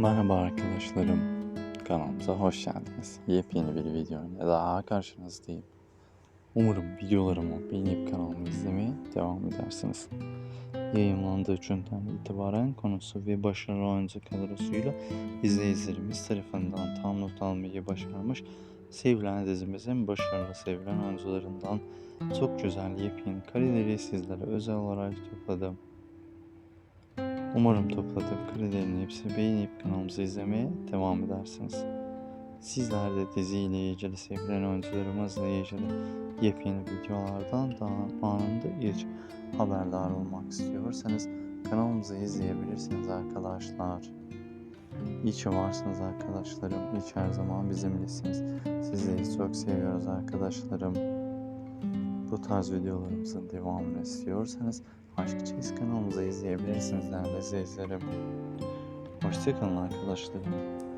Merhaba arkadaşlarım. Kanalımıza hoş geldiniz. Yepyeni bir video ile daha karşınızdayım. Umarım videolarımı beğenip kanalımı izlemeye devam edersiniz. Yayınlandığı günden itibaren konusu ve başarılı oyuncu kadrosuyla izleyicilerimiz tarafından tam not almayı başarmış sevilen dizimizin başarılı sevilen oyuncularından çok güzel yepyeni kareleri sizlere özel olarak topladım. Umarım topladığım kredilerin hepsini beğenip kanalımızı izlemeye devam edersiniz. Sizler de diziyle ilgili sevilen oyuncularımızla ilgili yepyeni videolardan daha anında ilk haberdar olmak istiyorsanız kanalımızı izleyebilirsiniz arkadaşlar. İyi varsınız arkadaşlarım. İyi her zaman bizimlesiniz. Sizleri çok seviyoruz arkadaşlarım. Bu tarz videolarımızın devamını istiyorsanız Aşk Çeyiz kanalımıza izleyebilirsiniz değerli izleyicilerim. Hoşçakalın arkadaşlarım.